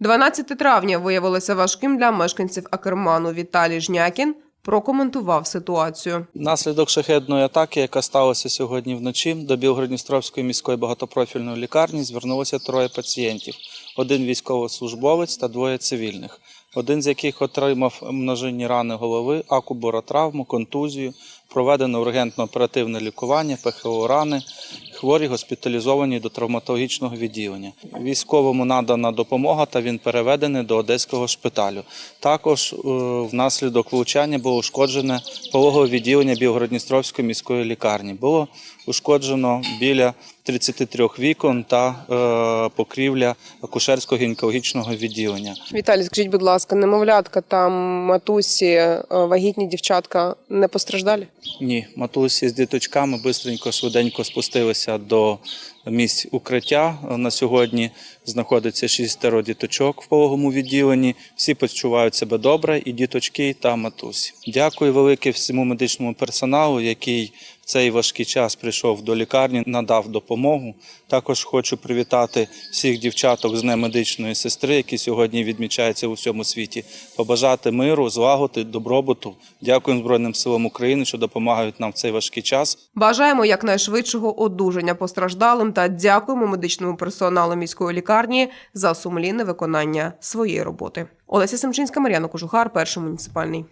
12 травня виявилося важким для мешканців Акерману. Віталій Жнякін прокоментував ситуацію. Внаслідок шахедної атаки, яка сталася сьогодні вночі, до Білгородністровської міської багатопрофільної лікарні звернулося троє пацієнтів: один військовослужбовець та двоє цивільних, один з яких отримав множинні рани голови, акуборотравму, контузію, проведено ургентно-оперативне лікування, ПХО рани. Хворі госпіталізовані до травматологічного відділення. Військовому надана допомога та він переведений до одеського шпиталю. Також е, внаслідок влучання було ушкоджене пологове відділення Білгородністровської міської лікарні. Було ушкоджено біля 33 вікон та е, покрівля акушерського гінекологічного відділення. Віталій, скажіть, будь ласка, немовлятка там матусі, е, вагітні дівчатка не постраждалі? Ні, матусі з діточками бистренько, швиденько спустилися до місць укриття. На сьогодні знаходиться шістеро діточок в пологому відділенні. Всі почувають себе добре, і діточки, та матусі. Дякую велике всьому медичному персоналу, який в цей важкий час прийшов до лікарні, надав допомогу. Також хочу привітати всіх дівчаток з Днем медичної сестри, які сьогодні відмічаються у всьому світі. Побажати миру, злагоди, добробуту. Дякую Збройним силам України, що допомагають нам в цей важкий час. Бажаємо якнайшвидшого одужання постраждалим та дякуємо медичному персоналу міської лікарні за сумлінне виконання своєї роботи. Олеся Семчинська, Мар'яна Кожухар, перший муніципальний.